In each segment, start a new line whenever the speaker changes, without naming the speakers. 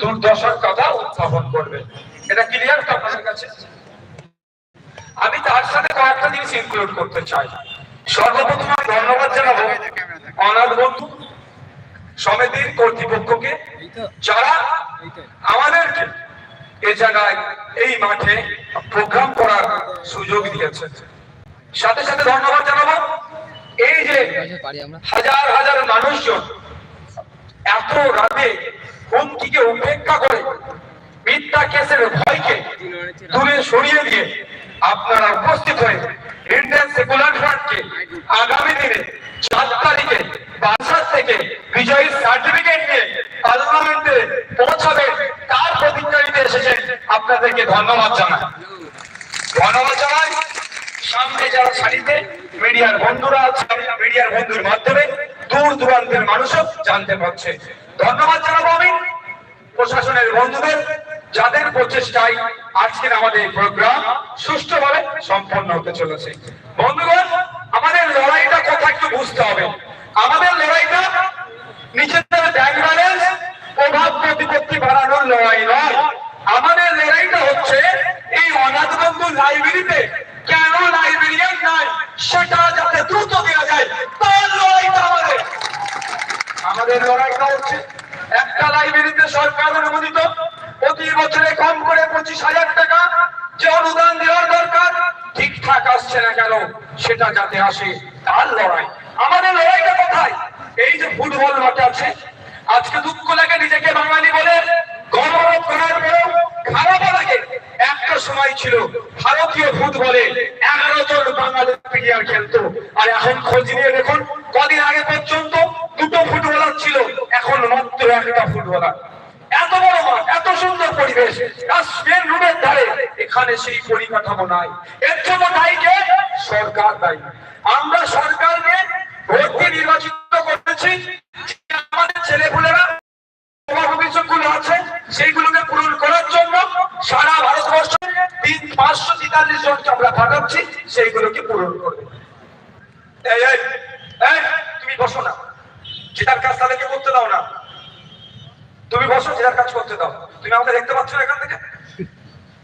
দুর্দশার কথা উত্থাপন করবে। এটা ক্লিয়ার তো আপনাদের কাছে? আমি তার সাথে কয়েকটা জিনিস ইনক্লুড করতে চাই। সর্বপ্রথম আমি ধন্যবাদ জানাব অনাথ বন্ধু সমিতির কর্তৃপক্ষকে যারা আমাদেরকে এ জায়গায় এই মাঠে প্রোগ্রাম করার সুযোগ দিয়েছে। সাথে সাথে ধন্যবাদ জানাব এই যে হাজার হাজার মানুষজন এত রাতে হুমকিকে উপেক্ষা করে মিথ্যা কেসের ভয়কে দূরে সরিয়ে দিয়ে আপনারা উপস্থিত হয়ে ইন্ডিয়ান সেকুলার ফ্রন্টকে আগামী দিনে চার তারিখে বাসার থেকে বিজয়ী সার্টিফিকেট নিয়ে পার্লামেন্টে পৌঁছাবে তার প্রতিজ্ঞা নিতে এসেছেন আপনাদেরকে ধন্যবাদ জানাই। ধন্যবাদ জানাই। সামনে যারা সারিতে মিডিয়ার বন্ধুরা আছে, মিডিয়ার বন্ধুর মাধ্যমে দূর দূরান্তের মানুষও জানতে পারছে। ধন্যবাদ জানাব আমি প্রশাসনের বন্ধুদের, যাদের প্রচেষ্টায় আজকের আমাদের প্রোগ্রাম সুষ্ঠুভাবে সম্পন্ন হতে চলেছে। বন্ধুগণ, আমাদের লড়াইটা কথা একটু বুঝতে হবে। আমাদের লড়াইটা নিজেদের ব্যাংক ব্যালেন্স প্রভাব প্রতিপত্তি বাড়ানোর লড়াই নয়। আমাদের লড়াইটা হচ্ছে এই অনাথ বন্ধু লাইব্রেরিতে কেন লাইব্রেরিয়ান নাই সেটা যাতে দ্রুত দেওয়া যায়, তার লড়াইটা আমাদের। আমাদের লড়াইটা হচ্ছে একটা লাইব্রেরিতে সরকার অনুমোদিত। প্রতি বছরে কম করে পঁচিশ হাজার টাকা যে অনুদান দেওয়ার দরকার ঠিকঠাক আসছে না কেন সেটা যাতে আসে তার লড়াই। আমাদের লড়াইটা কোথায়? এই যে ফুটবল মাঠ আছে। আজকে দুঃখ লাগে নিজেকে বাঙালি বলে গৌরব করার পরেও খারাপ লাগে। একটা সময় ছিল ভারতীয় ফুটবলে এগারো জন বাঙালি প্লেয়ার খেলতো। আর এখন খোঁজ নিয়ে দেখুন, কদিন আগে একটা ফুটবলার এত বড় মাঠ, এত সুন্দর পরিবেশ। কাশ্মীর রুমের ধারে এখানে সেই পরিকাঠামো নাই। এর জন্য দায়ী কে? সরকার দায়ী। আমরা সরকারকে ভোট দিয়ে নির্বাচিত করেছি। আমাদের আছে, সেইগুলোকে পূরণ করার জন্য সারা ভারতবর্ষে তিন পাঁচশো তেতাল্লিশ জনকে আমরা পাঠাচ্ছি, সেইগুলোকে পূরণ করবে। তুমি বসো না। যেটার কাজ তাদেরকে করতে দাও না। তুমি বসো যেটার কাজ করতে দাও। তুমি আমাকে দেখতে পাচ্ছ এখান থেকে?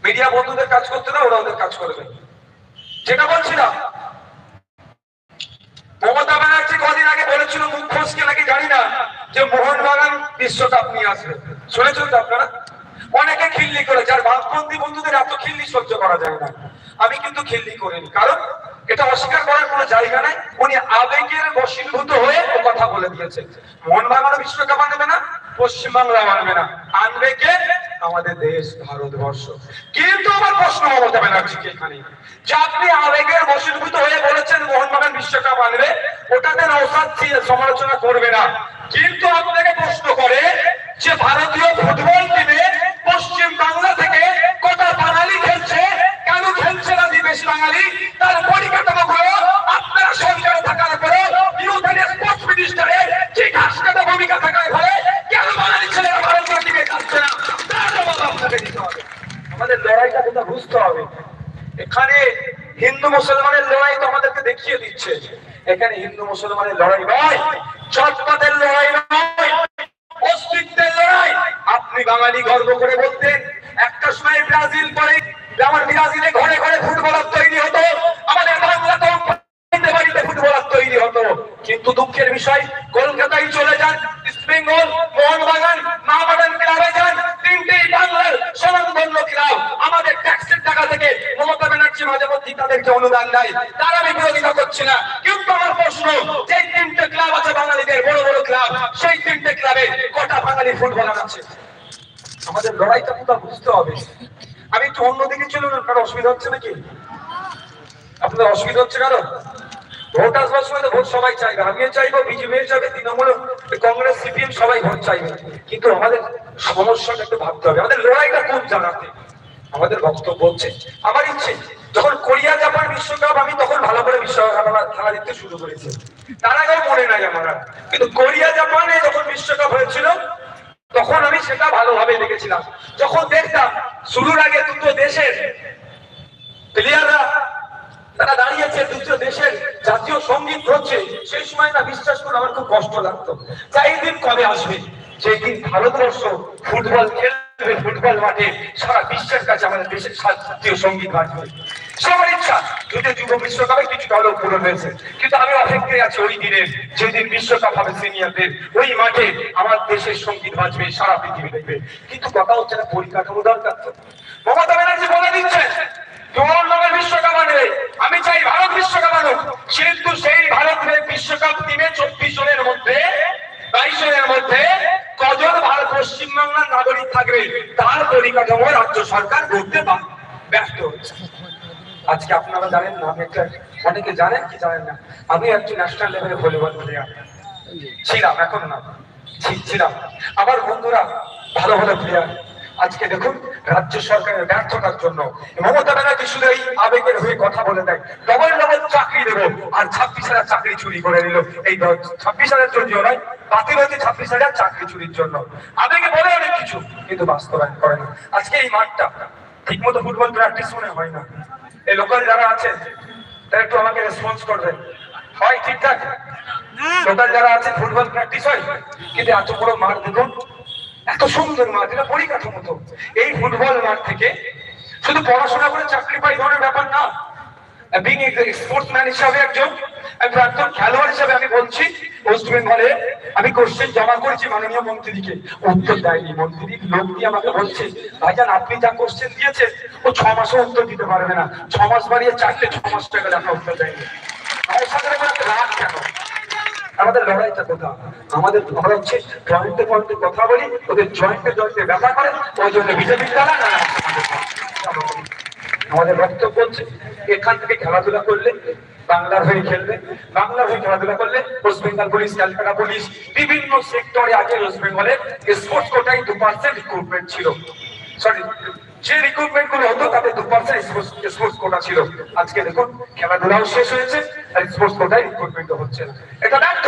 মিডিয়া বন্ধুদের কাজ করতে দাও, ওরা ওদের কাজ করবে। যেটা বলছিলাম, মমতা ব্যানার্জি কদিন আগে বলেছিল মুখ ফসকে নাকি জানি না যে মোহনবাগান বিশ্বকাপ নিয়ে আসবে। শুনেছেন তো আপনারা? অনেকে খিল্লি করে, যার বামপন্থী বন্ধুদের এত খিল্লি সহ্য করা যায় না। আমি কিন্তু খিল্লি করিনি। কারণ এটা অস্বীকার করার কোনো জায়গা নাই। উনি আবেগের বশীভূত হয়ে কথা বলে দিয়েছে। মোহনবাগানও বিশ্বকাপ আনবে না পশ্চিমবাংলা আনবে না। আনবে কে? আমাদের দেশ, ভারতবর্ষ। কিন্তু আমার প্রশ্ন মমতা ব্যানার্জিকে এখানে যে আপনি আবেগের বশীভূত হয়ে বলেছেন মোহনবাগান বিশ্বকাপ আনবে, ওটাতে নৌসাদ সমালোচনা করবে না। কিন্তু আপনাকে প্রশ্ন করে যে ভারতীয় ফুটবল টিমে পশ্চিম বাংলা থেকে কটা বাঙালি খেলছে, কেন খেলছে না বিদেশি বাঙালি? তার পরিকাঠামো গুলো হিন্দু মুসলমানের লড়াই তো আমাদেরকে দেখিয়ে দিচ্ছে। এখানে হিন্দু মুসলমানের লড়াই নয় চটপাতের লড়াই নয়, অস্তিত্বের লড়াই। আপনি বাঙালি গর্ব করে বলতেন, একটা সময় ব্রাজিল পরে আমার ব্রাজিলে ঘরে ঘরে ফুটবলার তৈরি হতো, আমাদের বাংলাতেও বাড়িতে বাড়িতে ফুটবলার তৈরি হতো। কিন্তু দুঃখের বিষয়, কলকাতায় চলে যান ইস্ট বেঙ্গল মোহনবাগান মহাবাগান ক্লাবে যান তিনটেই বাংলার স্বনামধন্য ক্লাব আমাদের ট্যাক্সের টাকা থেকে মমতা ব্যানার্জি মধ্যে তাদেরকে অনুদান দেয়, তার আমি বিরোধিতা করছি না। কিন্তু আমার প্রশ্ন যে তিনটে ক্লাব আছে বাঙালিদের, বড় বড় ক্লাব সেই তিনটে ক্লাবে কটা বাঙালি ফুটবলার আছে? আমাদের লড়াইটা কোথাও বুঝতে হবে? আমি একটু অন্যদিকে চলুন কারও অসুবিধা হচ্ছে নাকি? আপনাদের অসুবিধা হচ্ছে কারও? ভোট আসবার সময় তো ভোট সবাই চাইবে, আমিও চাইব বিজেপি চাইবে তৃণমূল কংগ্রেস, সিপিএম সবাই ভোট চাইবে। কিন্তু আমাদের সমস্যাটা একটু ভাবতে হবে। আমাদের লড়াইটা কোন জানাতে আমাদের বক্তব্য হচ্ছে, আমার ইচ্ছে যখন কোরিয়া জাপান বিশ্বকাপ, আমি তখন ভালো করে বিশ্বকাপ খেলা- দিতে শুরু করেছি। তার আগেও মনে নাই আমার কিন্তু কোরিয়া জাপানে যখন বিশ্বকাপ হয়েছিল, তখন আমি সেটা ভালোভাবে দেখেছিলাম। যখন দেখতাম, শুরুর আগে দুটো দেশের প্লেয়াররা তারা দাঁড়িয়েছে দুটো দেশের জাতীয় সংগীত হচ্ছে, সেই সময় না বিশ্বাস করে আমার খুব কষ্ট লাগতো। যে এই দিন কবে আসবে? যেদিন ভারতবর্ষ ফুটবল খেলবে, ফুটবল মাঠে সারা বিশ্বের কাছে আমাদের দেশের জাতীয় সংগীত বাজবে। সবার ইচ্ছা যদি যুব বিশ্বকাপে কিছুটা হলেও পূরণ হয়েছে। কিন্তু আমি অপেক্ষায় আছি ওই দিনের যেদিন বিশ্বকাপ হবে সিনিয়রদের, ওই মাঠে আমার দেশের সংগীত বাজবে, সারা পৃথিবী দেখবে। কিন্তু কথা হচ্ছে না, পরিকাঠামো দরকার তো। মমতা ব্যানার্জি বলে দিচ্ছেন আমি চাই ভারত বিশ্বকাপ আনুক। কিন্তু সেই ভারতের বিশ্বকাপ টিমে চব্বিশ জনের মধ্যে, বাইশ জনের মধ্যে কজন ভারত পশ্চিমবাংলার নাগরিক থাকবে, তার পরিকাঠামো রাজ্য সরকার করতে পারে ব্যস্ত হচ্ছে আজকে আপনারা জানেন না, আমি একটা অনেকে জানেন কি জানেন না? আমি একজন ন্যাশনাল লেভেলে ভলিবল প্লেয়ার ছিলাম, এখন না। ছিলাম। আমার বন্ধুরা ভালো ভালো প্লেয়ার আজকে দেখুন, রাজ্য সরকারের ব্যর্থতার জন্য মমতা ব্যানার্জি শুধু এই আবেগের হয়ে কথা বলে দেয়। ডবল ডবল চাকরি দেবো, আর ছাব্বিশ হাজার চাকরি চুরি করে নিল। এই ছাব্বিশ হাজার জন্য নয়, বাতিল হয়েছে ছাব্বিশ হাজার চাকরি চুরির জন্য। আবেগে বলে অনেক কিছু, কিন্তু বাস্তবায়ন করে না আজকে এই মাঠটা ঠিক মতো ফুটবল প্র্যাকটিস মনে হয় না। এই লোকাল যারা আছেন তারা একটু আমাকে রেসপন্স করবেন। হয় ঠিকঠাক? লোকাল যারা আছে ফুটবল প্র্যাকটিস হয় কিন্তু এত বড় মাঠ দেখুন এত সুন্দর মাঠ এটা পরিকাঠামো তো। এই ফুটবল মাঠ থেকে শুধু পড়াশোনা করে চাকরি পাই ধরনের ব্যাপার না। বিং স্পোর্টসম্যান হিসাবে একজন প্রাক্তন খেলোয়াড় হিসাবে আমি বলছি ওয়েস্ট বেঙ্গলে আমি কোশ্চেন জমা করেছি মাননীয় মন্ত্রীকে উত্তর দেয়নি মন্ত্রী লোক দিয়ে আমাকে বলছে, ভাইজান, আপনি যা কোশ্চেন দিয়েছেন, ও ছ মাসও উত্তর দিতে পারবে না। ছ মাস বাড়িয়ে চারটে, ছ মাস টাকা দেখা উত্তর দেয়নি। আমার সাথে রাগ কেন? আমাদের লড়াইটা কোথা আমাদের আমরা হচ্ছে জয়েন্টে পয়েন্টে কথা বলি, ওদের জয়েন্টে জয়েন্টে ব্যথা করে, ওই জন্য বিজেপির দ্বারা না। আমাদের বক্তব্য হচ্ছে, এখান থেকে খেলাধুলা করলে বাংলার হয়ে খেলবে, বাংলার হয়ে খেলাধুলা করলে West Bengal police Calcutta police বিভিন্ন সেক্টরে আগে ওয়েস্ট বেঙ্গলে স্পোর্টস কোটাই দু পার্সেন্ট রিক্রুটমেন্ট ছিল। সরি যে রিক্রুটমেন্টগুলো হতো তাতে দু পার্সেন্ট স্পোর্টস কোটা ছিল। আজকে দেখুন, খেলাধুলাও শেষ হয়েছে আর স্পোর্টস কোটায় রিক্রুটমেন্ট হচ্ছে। এটা ব্যর্থ।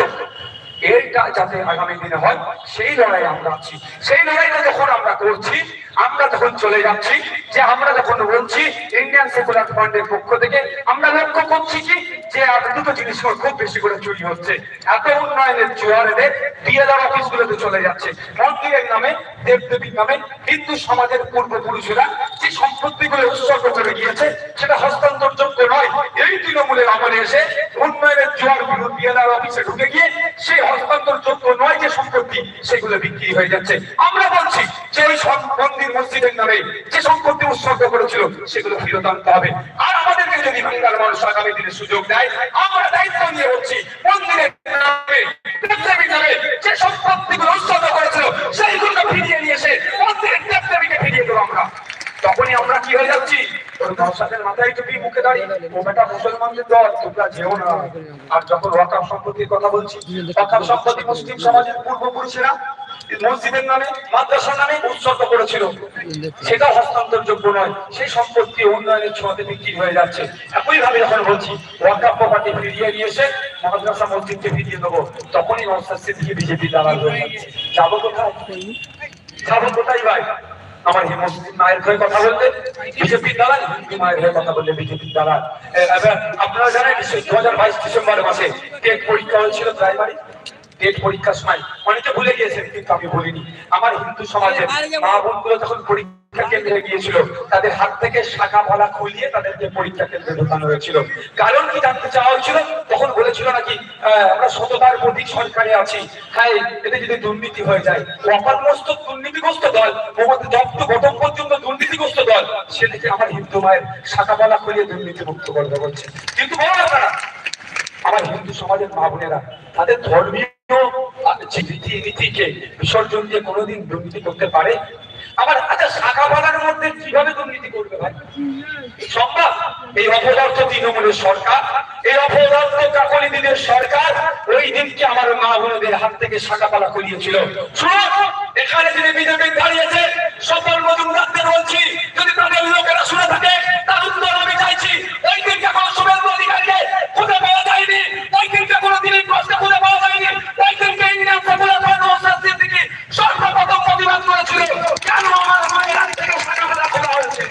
এইটা যাতে আগামী দিনে হয়, সেই লড়াই আমরা আছি। সেই লড়াইটা যখন আমরা করছি, আমরা যখন চলে যাচ্ছি। যে আমরা যখন বলছি ইন্ডিয়ান সেকুলার ফান্ডের পক্ষ থেকে, আমরা লক্ষ্য করছি কি? যে আর দুটো জিনিস খুব বেশি করে চুরি হচ্ছে। এত উন্নয়নের জোয়ারে বিএলআর অফিস গুলোতে চলে যাচ্ছে। মন্দিরের নামে, দেবদেবীর নামে হিন্দু সমাজের পূর্বপুরুষেরা যে সম্পত্তি উৎসর্গ করে গিয়েছে সেটা হস্তান্তরযোগ্য নয়। এই তৃণমূলের আমলে এসে উন্নয়নের জোয়ার বিরোধী বিএলআর অফিসে ঢুকে গিয়ে সেই হস্তান্তরযোগ্য নয় যে সম্পত্তি, সেগুলো বিক্রি হয়ে যাচ্ছে। আমরা বলছি যে ওই মন্দির মসজিদের নামে যে সম্পত্তি উৎসর্গ করেছিল, সেগুলো ফেরত আনতে হবে। আর আমাদেরকে যদি বাংলার মানুষ আগামী দিনে সুযোগ দেয়, আমরা দায়িত্ব নিয়ে বলছি, মন্দিরের ওই মাথায় টুপি মুখে দাঁড়িয়ে মুসলমানদের দল, তোমরা যেও না। আর যখন ওয়াকাফ সম্পত্তির কথা বলছি ওয়াকাফ সম্পত্তি মুসলিম সমাজের পূর্বপুরুষেরা মসজিদের নামে, মাদ্রাসার নামে উৎসর্গ করেছিল। সেটা হস্তান্তরযোগ্য নয়। সেই সম্পত্তি উন্নয়নের ছোঁয়াতে বিক্রি হয়ে যাচ্ছে। একই ভাবে যখন বলছি ওয়াকাফ প্রপার্টি ফিরিয়ে নিয়ে এসে মাদ্রাসা মসজিদকে ফিরিয়ে দেবো। তখনই নওশাদ সিদ্দিকী বিজেপি দালাল হয়ে যাব কোথায়? যাব কোথায় ভাই? আমার মসজিদ মায়ের হয়ে কথা বললে বিজেপি দালাল হিন্দু মায়ের হয়ে কথা বললে বিজেপি দালাল আপনারা জানেন দু হাজার বাইশ ডিসেম্বর মাসে টেট পরীক্ষা হয়েছিল প্রাইমারি টেট পরীক্ষার সময়। অনেকে ভুলে গিয়েছেন, কিন্তু আমি বলিনি আমার হিন্দু সমাজের মা বোনগুলো যখন পরীক্ষা পরীক্ষা দুর্নীতিগ্রস্ত দল আমার হিন্দু মায়ের শাখা ভলা খুলিয়ে দুর্নীতি মুক্ত করবে বলছে কিন্তু বড় আপনারা, আমার হিন্দু সমাজের মা বোনেরা, তাদের ধর্মীয় রীতি নীতিকে বিসর্জন দিয়ে কোনোদিন দুর্নীতি করতে পারে? আবার আচ্ছা শাখা বাগার মধ্যে কীভাবে দুর্নীতি করবে ভাই? সম্ভব এই অপদার্থ তৃণমূলের সরকার, এই অপদার্থ সরকার, ওই দিনকে আমার মা বোনদের হাত থেকে শাখা পালা করিয়েছিল এখানে যিনি বিজেপি দাঁড়িয়েছে সফল মজুমদারদের বলছি, যদি তাদের লোকেরা শুনে থাকে, তার উত্তর আমি চাইছি। ওই দিনকে কোনো শুভেন্দু অধিকারীকে খুঁজে পাওয়া যায়নি, ওই কোনো দিলীপ ঘোষকে খুঁজে পাওয়া যায়নি, ওই দিনকে সর্বপ্রথম প্রতিবাদ করেছিল, কেন আমার মায়ের হাত থেকে পালা খোলা হয়েছে?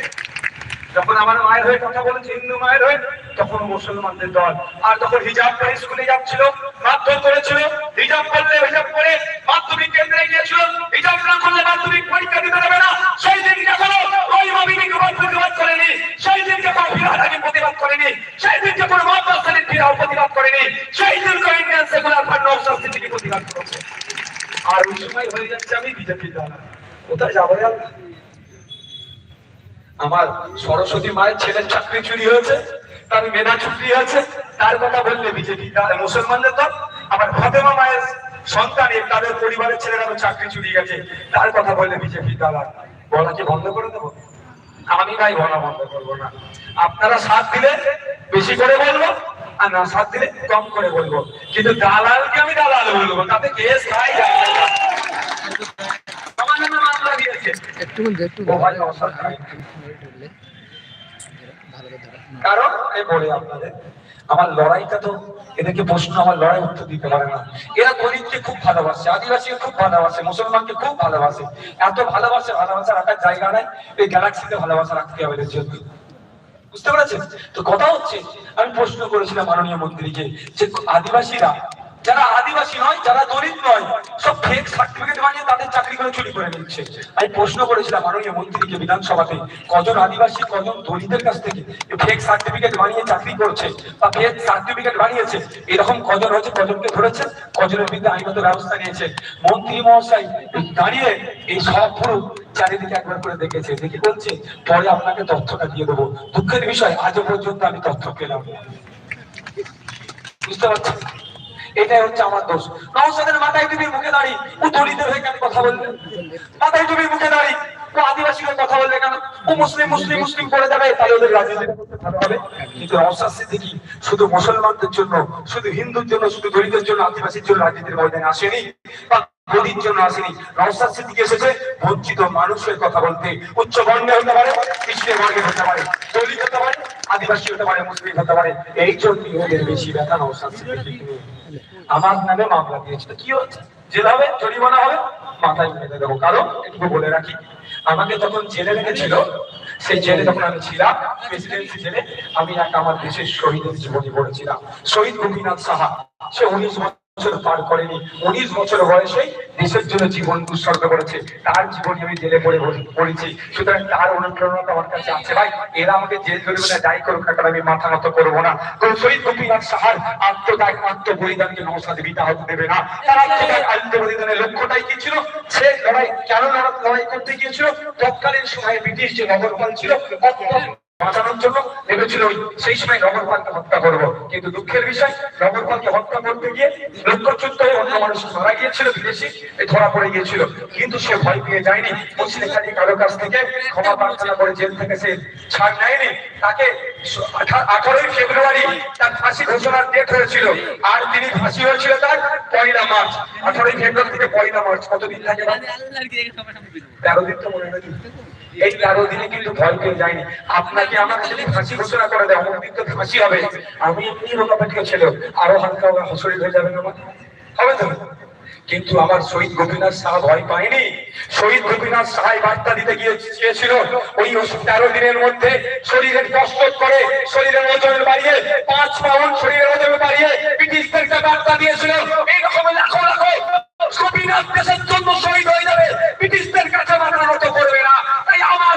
যখন আমার মায়ের হয়ে কথা বলেছে, হিন্দু মায়ের হয়ে, তখন মুসলমানদের দল। আর যখন হিজাব পরে স্কুলে যাচ্ছিল, মারধর করেছিল, হিজাব করলে হিজাব করে মাধ্যমিক কেন্দ্রে গিয়েছিল, হিজাব না করলে মাধ্যমিক পরীক্ষা দিতে দেবে না। সেই দিনকে কোনো ওই মমিনীকে প্রতিবাদ করেনি, সেই দিনকে কোনো ফিরাহাকে প্রতিবাদ করেনি, সেই দিনকে কোনো সালিম ফিরাও প্রতিবাদ করেনি, সেই দিনকে Indian Secular Front Naushad Siddiqui প্রতিবাদ করেছে। আর ওই সময় হয়ে যাচ্ছে আমি বিজেপি দ্বারা কোথায় যাব আমার সরস্বতী মায়ের ছেলের চাকরি চুরি হয়েছে, তার মেধা চুরি হয়েছে, তার কথা বললে বিজেপি মুসলমানদের দল? আমার ফাতেমা মায়ের সন্তানের তাদের পরিবারের ছেলেরা চাকরি চুরি গেছে, তার কথা বললে বিজেপি দ্বারা বলা কি বন্ধ করে দেবো? আমি ভাই বলা বন্ধ করব না। আপনারা সাথ দিলে বেশি করে বলব। আর না সাথ দিলে কম করে বলব। কিন্তু দালালকে আমি দালাল বলব তাতে কেস খাই কারণ আমি বলি আপনাদের আমার লড়াইটা তো এদেরকে প্রশ্ন আমার লড়াই উত্তর দিতে পারে না। এরা গরিবকে খুব ভালোবাসে আদিবাসীকে খুব ভালোবাসে মুসলমানকে খুব ভালোবাসে। এত ভালোবাসে ভালোবাসা রাখার জায়গা নাই এই গ্যালাক্সিতে ভালোবাসা রাখতে হবে এদের জন্য। বুঝতে পেরেছেন? তো কথা হচ্ছে, আমি প্রশ্ন করেছিলাম মাননীয় মন্ত্রীকে যে আদিবাসীরা, যারা আদিবাসী নয়, যারা দরিদ্র নয়, সব ফেক সার্টিফিকেট বানিয়ে তাদের চাকরি করে চুরি করে নিচ্ছে। আমি প্রশ্ন করেছিলাম মাননীয় মন্ত্রীকে বিধানসভাতে, কজন আদিবাসী, কজন দলিতের কাছ থেকে ফেক সার্টিফিকেট বানিয়ে চাকরি করছে বা ফেক সার্টিফিকেট বানিয়েছে? এরকম কজন হচ্ছে কজনকে ধরেছে? কজনের বিরুদ্ধে আইনত ব্যবস্থা নিয়েছে। মন্ত্রী মহাশয় দাঁড়িয়ে এই সব পুরো চারিদিকে একবার করে দেখেছে, দেখে বলছে, পরে আপনাকে তথ্যটা দিয়ে দেবো। দুঃখের বিষয়, আজও পর্যন্ত আমি তথ্য পেলাম। বুঝতে এটাই হচ্ছে আমার দোষ। মাথায় টুপি মুখে দাঁড়ি ও দলিতের হয়ে কেন কথা মাথায় টুপি মুখে দাঁড়ি ও আদিবাসী হয়ে কথা বললে কেন? ও মুসলিম মুসলিম মুসলিম করে যাবে, তাহলে ওদের রাজনীতি করতে ভালো হবে। কিন্তু শুধু মুসলমানদের জন্য, শুধু হিন্দুর জন্য, শুধু দলিতের জন্য, আদিবাসীর জন্য রাজনীতির ময়দানে আসেনি। বা গদির জন্য আসেনি। নওশাদ সিদ্দিকী এসেছে, বঞ্চিত মানুষের কথা বলতে। উচ্চ বর্ণে হতে পারে কৃষ্ণের বর্ণে হতে পারে, দলিত হতে পারে, আদিবাসী হতে পারে, মুসলিম হতে পারে। এই জন্যই ওদের বেশি ব্যথা নওশাদ সিদ্দিকী আমার নামে মামলা দিয়েছিল কি হচ্ছে? জেল জরিমানা হবে, মাথায় মেরে দেবো। কারণ একটু বলে রাখি, আমাকে তখন জেলে রেখেছিল, সেই জেলে যখন আমি ছিলাম প্রেসিডেন্সি জেলে, আমি এক আমার দেশের শহীদের জীবনী পড়েছিলাম। শহীদ গোপীনাথ সাহা, সে উনিশ পার করেনি। উনিশ বছর বয়সে দেশের জন্য জীবন উৎসর্গ করেছে। তার জীবনী আমি জেলে পড়ে পড়েছি। সুতরাং তার অনুপ্রেরণা আমার কাছে আছে। ভাই, এরা আমাকে জেল জরিমানা যাই করুক না আমি মাথা নত করব না। শহীদ গোপীনাথ সাহার আত্মত্যাগ, আত্মবলিদানকে নৌসাদে বিতা হতে দেবে না। তার আত্মত্যাগ, আত্মবলিদানের লক্ষ্যটাই কি ছিল? সে লড়াই কেন লড়া- লড়াই করতে গিয়েছিল? তৎকালীন সময়ে ব্রিটিশ যে নগরপাল ছিল বাঁচানোর জন্য ভেবেছিল সেই সময় নগরপালকে হত্যা করব। কিন্তু দুঃখের বিষয় নগরপালকে হত্যা করতে গিয়ে লক্ষ্যচ্যুত হয়ে অন্য মানুষ মারা গিয়েছিল বিদেশি ধরা পড়ে গিয়েছিল। কিন্তু সে ভয় পেয়ে যায়নি। মুসলিম খালি কারও কাছ থেকে ক্ষমা প্রার্থনা করে জেল থেকে সে ছাড় নেয়নি। তাকে আঠারোই ফেব্রুয়ারি তার ফাঁসি ঘোষণার ডেট হয়েছিল। আর তিনি ফাঁসি হয়েছিল তার পয়লা মার্চ। আঠারোই ফেব্রুয়ারি থেকে পয়লা মার্চ। কতদিন থাকে? তেরো দিন তো মনে রাখি এই তেরো দিনে কিন্তু ভয় পেয়ে যায়নি। আপনাকে আমাকে যদি ফাঁসি ঘোষণা করে দেয়? ফাঁসি হবে। আমি এমনি ছিল আরও হালকা হয়ে যাবে না আমার? হবে তো? কিন্তু আমার শহীদ গোপীনাথ সাহা ভয় পায়নি। শহীদ গোপীনাথ সাহাই বার্তা দিতে গিয়ে চেয়েছিল, ওই তেরো দিনের মধ্যে শরীরের কষ্ট করে, শরীরের ওজন বাড়িয়ে, পাঁচ পাউন্ড শরীরের ওজন বাড়িয়ে ব্রিটিশদেরকে বার্তা দিয়েছিল, এইরকম লাখো লাখো গোপীনাথ দেশের জন্য শহীদ হয়ে যাবে ব্রিটিশদের কাছে মাথা নত করবে না তাই আমার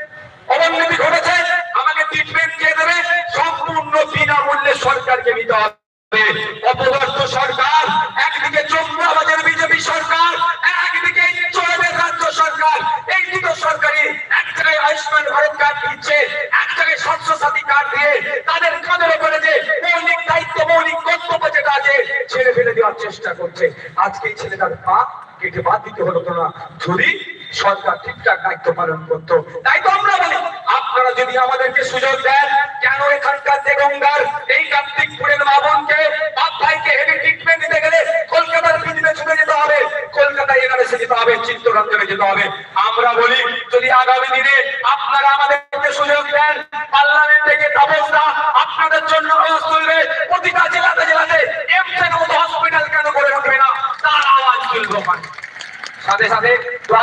অবনতি ঘটেছে আমাকে ট্রিটমেন্ট কে দেবে, সম্পূর্ণ বিনামূল্যে সরকারকে নিতে হবে। কার্ড দিয়ে তাদের মৌলিক দায়িত্ব, মৌলিক কর্তব্য ছেড়ে ফেলে দেওয়ার চেষ্টা করছে। আজকে এই ছেলেটার পা কেটে বাদ দিতে হলো না যদি সরকার ঠিকঠাক দায়িত্ব পালন করতো। তাই তো আমরা বলি আপনারা যদি আমাদেরকে সুযোগ দেন। কেন এখানকার যে গঙ্গার এই কার্তিকপুরের মা বোনকে বাপ ভাইকে হেভি ট্রিটমেন্ট দিতে গেলে কলকাতার পৃথিবীতে ছুটে যেতে হবে। কলকাতায় এনারেসে যেতে হবে, চিত্তরঞ্জনে যেতে হবে আমরা বলি যদি আগামী দিনে আপনারা আমাদেরকে সুযোগ দেন পার্লামেন্ট থেকে তাপসরা আপনাদের জন্য আওয়াজ তুলবে প্রতিটা জেলাতে জেলাতে এমসের মতো হসপিটাল কেন করে উঠবে না তার আওয়াজ তুলবো ওখানে। সাথে সাথে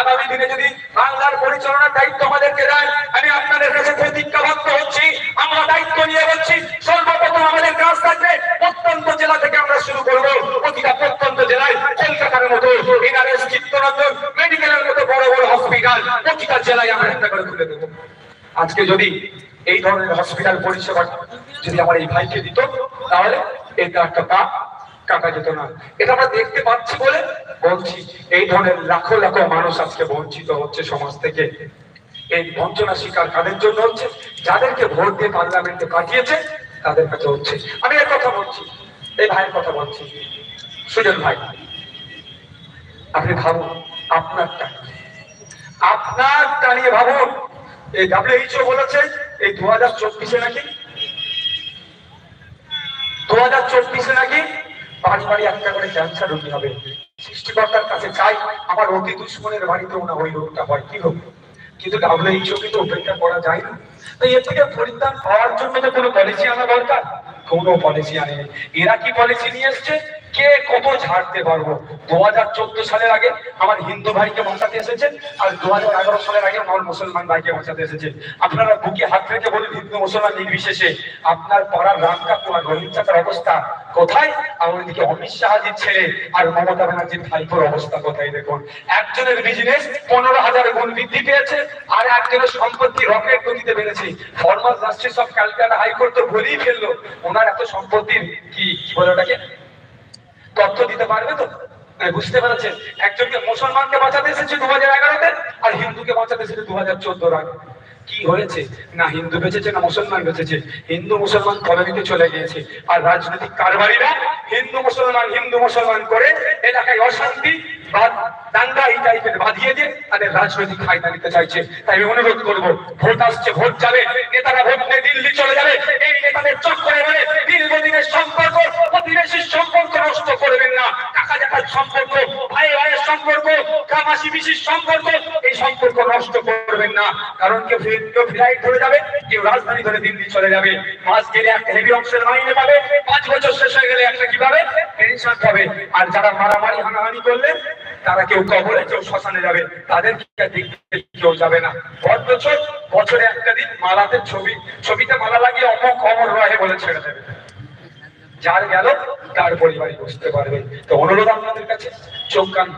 আগামী দিনে যদি বাংলার পরিচালনার দায়িত্ব আমাদেরকে দেয়, আমি আপনাদের কাছে প্রতিজ্ঞাবদ্ধ হচ্ছি, আমরা দায়িত্ব নিয়ে বলছি, সর্বপ্রথম আমাদের কাজ থাকবে, প্রত্যন্ত জেলা থেকে আমরা শুরু করব, প্রতিটা প্রত্যন্ত জেলায় কলকাতার মতো এনআরএস, চিত্তরঞ্জন, মেডিকেলের মতো বড় বড় হসপিটাল, প্রতিটা জেলায় আমরা একটা করে খুলে দেবো। আজকে যদি এই ধরনের হসপিটাল পরিষেবা যদি আমার এই ভাইকে দিত, তাহলে এটা একটা পা কাটা যেত না। এটা আমরা দেখতে পাচ্ছি বলে বলছি। এই ধরনের লাখো লাখো মানুষ আজকে বঞ্চিত হচ্ছে সমাজ থেকে। এই বঞ্চনা শিকার কাদের জন্য হচ্ছে? যাদেরকে ভোট দিয়ে পার্লামেন্টে পাঠিয়েছে, তাদের কাছে হচ্ছে। আমি এর কথা বলছি, এই ভাইয়ের কথা বলছি। সুজন ভাই, আপনি ভাবুন আপনারটা আপনারটা নিয়ে ভাবুন। এই ডাব্লিউএইচও বলেছে, এই দু হাজার চব্বিশে নাকি? দু হাজার চব্বিশে নাকি? বাড়ি বাড়ি একটা করে ক্যান্সার রোগী হবে। সৃষ্টিকর্তার কাছে চাই, আমার অতি দুশ্মনের বাড়িতেও না ওই রোগটা হয়, কি হোক কিন্তু ডাব্লিউএইচও কিন্তু উপেক্ষা করা যায় না। তাই এর থেকে পরিত্রাণ পাওয়ার জন্য তো কোনো পলিসি আনা দরকার? কোনো পলিসি আনেনি এরা কি পলিসি নিয়ে এসছে? কে কত ঝাড়তে পারব? দু হাজার চোদ্দ সালের আগে আমার হিন্দু ভাইকে বাঁচাতে এসেছেন আর দু হাজার এগারো সালের আগে আমার মুসলমান ভাইকে বাঁচাতে এসেছেন। আপনারা বুকে হাত রেখে বলুন, হিন্দু মুসলমান নির্বিশেষে আপনার পাড়ার রামকা তোমার রহিম চাচার অবস্থা কোথায়? আর ওইদিকে অমিত শাহজির ছেলে আর মমতা ব্যানার্জির ভাইপোর অবস্থা কোথায় দেখুন? একজনের বিজনেস পনেরো হাজার গুণ বৃদ্ধি পেয়েছে আর একজনের সম্পত্তি রকেট গতিতে বেড়েছে। Former justice of Calcutta high court তো বলেই ফেলল, ওনার এত সম্পত্তির কি কি বলে ওটাকে? তথ্য দিতে পারবে তো? মানে বুঝতে পেরেছেন? একজনকে মুসলমানকে বাঁচাতে এসেছে দু হাজার এগারোতে আর হিন্দুকে বাঁচাতে এসেছে দু হাজার চোদ্দোর আগে। কি হয়েছে? না হিন্দু বেঁচেছে, না মুসলমান বেঁচেছে। হিন্দু মুসলমান কলোনিতে চলে গিয়েছে। আর রাজনৈতিক কারবারিরা হিন্দু মুসলমান হিন্দু মুসলমান করে এলাকায় অশান্তি এই সম্পর্ক নষ্ট করবেন না। কারণ কেউ কেউ ফ্লাইট ধরে যাবে, কেউ রাজধানী ধরে দিল্লি চলে যাবে। মাস গেলে একটা হেভি অংশের মাইনে পাবে। পাঁচ বছর শেষ হয়ে গেলে একটা কি পাবে? পেনশন পাবে। আর যারা মারামারি, হানাহানি করলে তারা কেউ কবরে, কেউ শ্মশানে যাবে। তাদের দেখতে কেউ যাবে না। পর বছর একটা দিন মালাতে ছবি, ছবিতে মালা লাগিয়ে অমক অমর রহে বলে ছেড়ে দেবে। যার গেল, তার পরিবারই বুঝতে পারবে। তো অনুরোধ আপনাদের কাছে, চোখ কান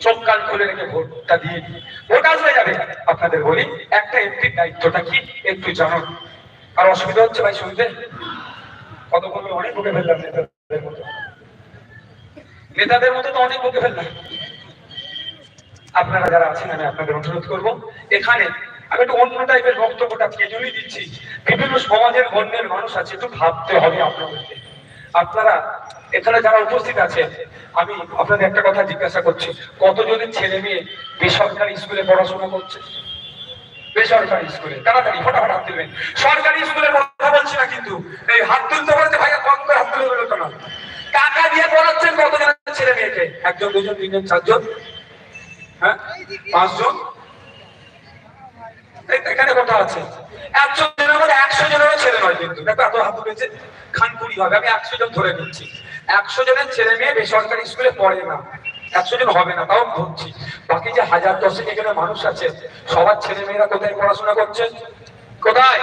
চোখ কান খুলে রেখে ভোটটা দিয়ে দিন ভোট আসবে যাবে। আপনাদের বলি, একটা এমপির দায়িত্বটা কি? একটু জানুন। আর অসুবিধা হচ্ছে ভাই শুনতে? কত বলবে অনেক বকে ফেললাম নেতাদের মতো নেতাদের মতো তো অনেক বকে ফেললাম। আপনারা যারা আছেন, আমি আপনাদের অনুরোধ করব, এখানে আমি একটু অন্য টাইপের বক্তব্যটা জন্যই দিচ্ছি। বিভিন্ন সমাজের বন্যের মানুষ আছে, একটু ভাবতে হবে আপনাদেরকে। আপনারা, এখানে যারা উপস্থিত আছে আমি আপনাদের একটা কথা জিজ্ঞাসা করছি। কতজনের ছেলে মেয়ে বেসরকারি স্কুলে পড়াশোনা করছে? বেসরকারি স্কুলে। তাড়াতাড়ি, ফটাফট হাত তুলবেন। সরকারি স্কুলের কথা বলছি না কিন্তু, এই হাত তুলতে বলতে ভাইয়া কম করে হাত তুলে বেরোতো না টাকা দিয়ে পড়াচ্ছেন কতজনের ছেলে মেয়েকে? একজন, দুজন, তিনজন, চারজন? হ্যাঁ? পাঁচজন? এখানে কথা আছে। একশো জনের মধ্যে একশো জনেরও ছেলে নয় কিন্তু। দেখো এত হাত তুলেছে খানকুড়ি হবে। আমি একশো জন ধরে নিচ্ছি। একশো জনের ছেলে মেয়ে বেসরকারি স্কুলে পড়ে না। একশো জন হবে না, তাও ধরছি বাকি যে হাজার দশেক এখানে মানুষ আছে, সবার ছেলে মেয়েরা কোথায় পড়াশোনা করছে? কোথায়?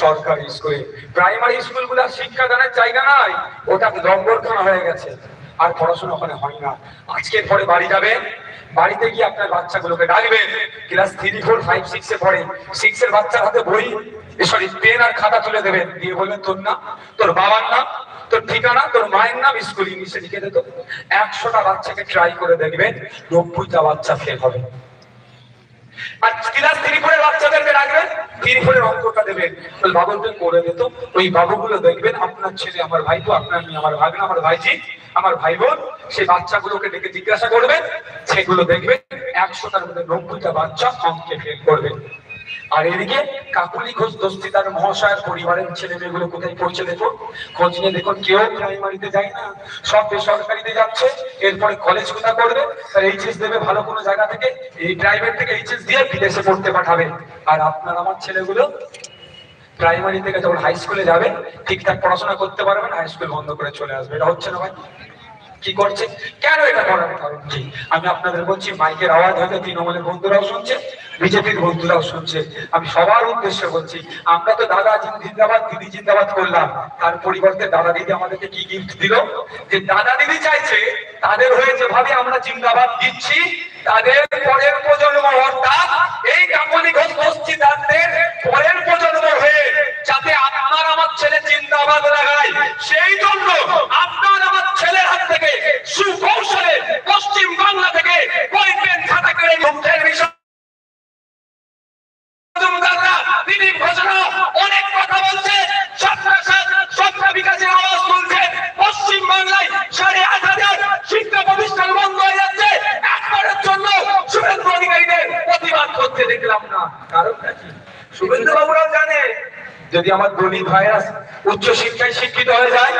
সরকারি স্কুলে। প্রাইমারি স্কুলগুলো শিক্ষাদানের জায়গা নাই, ওটা লম্বরখানা হয়ে গেছে, আর পড়াশোনা ওখানে হয় না। আজকের পরে বাড়ি যাবেন, বাড়িতে গিয়ে আপনার বাচ্চাগুলোকে ডাকবেন। Class three, four, five, six এ পড়ে। সিক্স এর বাচ্চার হাতে বই সরি পেন আর খাতা তুলে দেবেন। দিয়ে বলবেন, তোর না, তোর বাবার নাম, তোর ঠিকানা, তোর মায়ের নাম স্কুল ইংলিশে লিখে দিত একশোটা বাচ্চাকে ট্রাই করে দেখবেন, নব্বইটা বাচ্চা ফেল হবে। আর ক্লাস থ্রি ফোরের বাচ্চাদেরকে রাখবেন? থ্রি অঙ্কটা দেবেন। বাবুকে করে দিত। ওই বাবুগুলো দেখবেন, আপনার ছেলে, আমার ভাই তো আপনার মেয়ে, আমার ভাগনা, আমার ভাইজি আমার ভাই বোন সেই বাচ্চাগুলোকে ডেকে জিজ্ঞাসা করবেন। সেগুলো দেখবেন, একশোটার মধ্যে নব্বইটা বাচ্চা অঙ্কে ফেল করবে। আর এদিকে কাকুলি ঘোষ, দস্তিদার মহাশয়ের পরিবারের ছেলে মেয়েগুলো কোথায় পড়ছে দেখুন? খোঁজ নিয়ে দেখুন, কেউ প্রাইমারিতে যায় না। সব বেসরকারিতে যাচ্ছে, এরপরে কলেজ কোথা করবে তার এইচএস দেবে ভালো কোনো জায়গা থেকে, এই প্রাইভেট থেকে এইচএস দিয়ে বিদেশে পড়তে পাঠাবে। আর আপনার আমার ছেলেগুলো প্রাইমারি থেকে যখন হাই স্কুলে যাবে, ঠিকঠাক পড়াশোনা করতে পারবেন হাই স্কুল বন্ধ করে চলে আসবে। এটা হচ্ছে না ভাই? কি করছে? কেন এটা করার কারণ? কি আমি আপনাদের বলছি মাইকের আওয়াজ হয়তো তৃণমূলের বন্ধুরাও শুনছে। বিজেপির বন্ধুরাও শুনছে। আমি সবার উদ্দেশ্যে বলছি, আমরা তো দাদা জিন্দাবাদ, দিদি জিন্দাবাদ করলাম। তার পরিবর্তে দাদা দিদি আমাদেরকে কি গিফট দিল? যে দাদা দিদি চাইছে, তাদের হয়ে যেভাবে আমরা জিন্দাবাদ দিচ্ছি, তাদের পরের প্রজন্ম অর্থাৎ এই কাকলি ঘোষ দস্তিদারদের পরের প্রজন্ম হয়ে যাতে আপনার আমার ছেলে জিন্দাবাদ লাগায় সেই জন্য আপনার আমার ছেলের হাত থেকে সুকৌশলে পশ্চিম বাংলা থেকে বইপেন খাতা করে মুখের বিষয় মজুমদাররা দিলীপ ঘোষণা অনেক কথা বলছে সন্ত্রাসাদ সন্ত্রাস বিকাশের আওয়াজ তুলছে পশ্চিম বাংলায় সাড়ে আট হাজার শিক্ষা প্রতিষ্ঠান বন্ধ হয়ে যাচ্ছে একবারের জন্য শুভেন্দু অধিকারীদের প্রতিবাদ করতে দেখলাম না। কারণটা কি? শুভেন্দু বাবুরাও জানে যদি আমার দলিত ভাইরাস উচ্চ শিক্ষায় শিক্ষিত হয়ে যায়